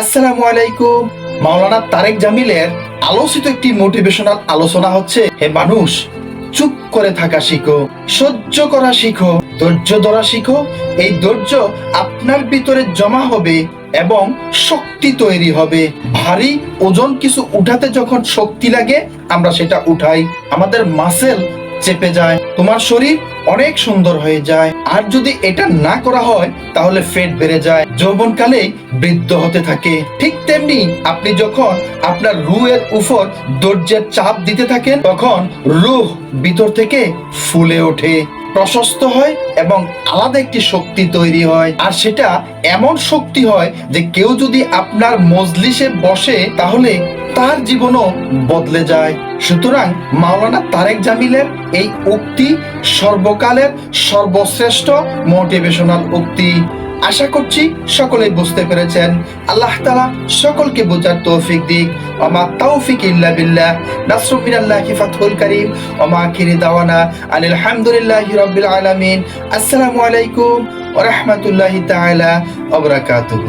আসসালামু আলাইকুম। মাওলানা তারেক জামিলের আলোচিত একটি মোটিভেশনাল আলোচনা হচ্ছে, হে মানুষ, চুপ করে থাকা শিখো, সহ্য করা শিখো, ধৈর্য ধরা শিখো। এই ধৈর্য আপনার ভিতরে জমা হবে এবং শক্তি তৈরি হবে। ভারী ওজন কিছু উঠাতে যখন শক্তি লাগে, আমরা সেটা উঠাই। আমাদের মাসেল চেপে যায়। তোমার শরীর অনেক সুন্দর হয়ে যায়। আর যদি এটা না করা হয়, তাহলে ফেট বেড়ে যায়। যৌবনকালে বৃদ্ধ হতে থাকে। ঠিক তেমনি আপনি যখন আপনার রুহের উপর ধৈর্যের চাপ দিতে থাকেন, তখন রুহ ভিতর থেকে ফুলে ওঠে। প্রশস্ত হয় এবং আলাদা একটি শক্তি তৈরি হয়। আর সেটা এমন শক্তি হয় যে কেউ যদি আপনার মজলিসে বসে, তাহলে তার জীবনও বদলে যায়। সুতরাং মাওলানা তারেক জামিলের এই উক্তি সর্বকালের সর্বশ্রেষ্ঠ মোটিভেশনাল উক্তি। আশা করছি সকলেই বুঝতে পেরেছেন। আল্লাহ তালা সকলকে বোঝার তৌফিক দিক। অমা তৌফিক ইল্লা বিল্লাহ। নাসরু মিনাল্লাহি ফাতহুল করিম। অমা কিরি দাওয়ানা আনিল হামদুলিল্লাহ রাব্বিল আলামিন। আসসালামু আলাইকুম ওয়া রাহমাতুল্লাহি তাআলা ওয়া বারাকাতুহু।